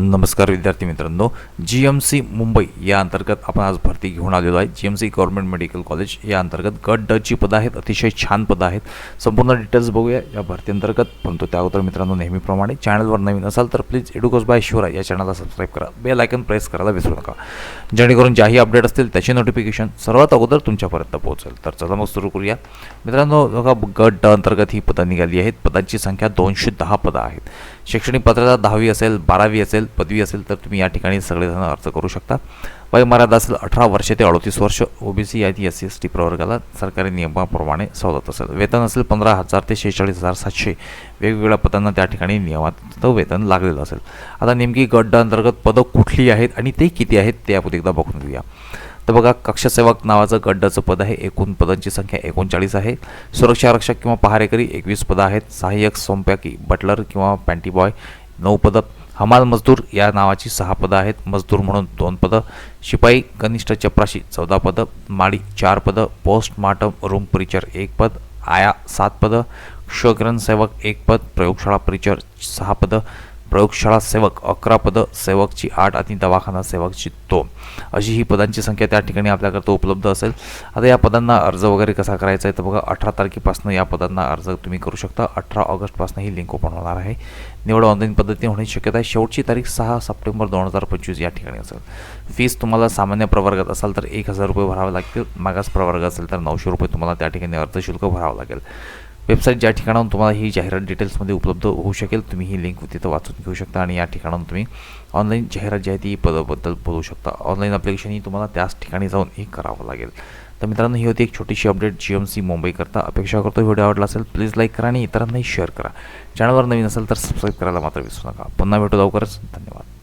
नमस्कार विद्यार्थी मित्रांनो जी एम सी मुंबई या अंतर्गत आपण आज भरती घेऊन आलेलो आहे. G M C government medical college या अंतर्गत गट ड ची पदं आहेत अतिशय छान पदं आहेत. संपूर्ण डिटेल्स बघूया या भरती अंतर्गत. परंतु त्या अगोदर मित्रांनो नेहमीप्रमाणे चॅनलवर नवीन असाल तर प्लीज एडुकोस बाय शिवराय या चॅनलला सबस्क्राईब करा. बेल आयकन प्रेस करायला विसरू नका. जेणेकरून ज्याही अपडेट असतील त्याचे नोटिफिकेशन सर्वात अगोदर तुमच्यापर्यंत पोहोचेल. तर चला मग सुरू करूया. मित्रांनो बघा गट ड अंतर्गत ही पदं निघाली आहेत. पदांची संख्या दोनशे दहा पदं आहेत. शैक्षणिक पात्रता दहावी असेल बारावी असेल पदवी असेल तर तुम्ही या ठिकाणी सगळेजण अर्ज करू शकता. वयमर्यादा असेल अठरा वर्ष ते अडतीस वर्ष ओबीसी आणि एस सी एस टी प्रवर्गाला सरकारी नियमाप्रमाणे सवलत असेल. वेतन असेल पंधरा हजार ते शेहेचाळीस हजार सातशे. वेगवेगळ्या पदांना त्या ठिकाणी नियमात वेतन लागलेलं असेल. आता नेमकी गट अंतर्गत पदं कुठली आहेत आणि ते किती आहेत ते आपण एकदा बघून घेऊया. तर बघा कक्षसेवक नावाचं गड्डाचं पद आहे. एकूण पदांची संख्या एकोणचाळीस आहे. सुरक्षा आरक्षक किंवा पहारेकरी एकवीस पदं आहेत. सहाय्यक सोमपॅकी बटलर किंवा पॅन्टी बॉय नऊ पदं. हमाल मजदूर या नावाची सहा पदं आहेत. मजदूर म्हणून दोन पदं. शिपाई कनिष्ठ चपराशी चौदा पदं. माळी चार पदं. पोस्टमार्टम रूम परिचर एक पद. आया सात पदं. क्षग्रन सेवक एक पद. प्रयोगशाळा परिचर सहा पदं. प्रयोगशाळा सेवक अकरा पदं सेवकची आठ आणि दवाखाना सेवकची दोन. अशी ही पदांची संख्या त्या ठिकाणी आपल्याकरता उपलब्ध असेल. आता या पदांना अर्ज वगैरे कसा करायचा आहे? तर बघा अठरा तारखेपासून या पदांना अर्ज तुम्ही करू शकता. अठरा ऑगस्टपासून ही लिंक ओपन होणार आहे. निवड ऑनलाईन पद्धतीने होण्याची शक्यता आहे. शेवटची तारीख सहा सप्टेंबर दोन हजार पंचवीस या ठिकाणी असेल. फीस तुम्हाला सामान्य प्रवर्गात असाल तर एक हजार रुपये भरावे लागतील. मागास प्रवर्ग असेल तर नऊशे रुपये तुम्हाला त्या ठिकाणी अर्ज शुल्क भरावं लागेल. वेबसाईट ज्या ठिकाणाहून तुम्हाला ही जाहिरात डिटेल्समध्ये उपलब्ध होऊ शकेल तुम्ही ही लिंक तिथं वाचून घेऊ शकता आणि या ठिकाणाहून तुम्ही ऑनलाईन जाहिरात जी आहे ती पदाबद्दल बोलू शकता. ऑनलाईन अप्लिकेशन ही तुम्हाला त्याच ठिकाणी जाऊन हे करावं लागेल. तर मित्रांनो ही होती एक छोटीशी अपडेट जी एम सी मुंबईकरता अपेक्षा करतो व्हिडिओ आवडला असेल प्लीज लाईक करा आणि इतरांनाही शेअर करा. चॅनलवर नवीन असेल तर सबस्क्राईब करायला मात्र विसरू नका. पुन्हा भेटू लवकरच. धन्यवाद.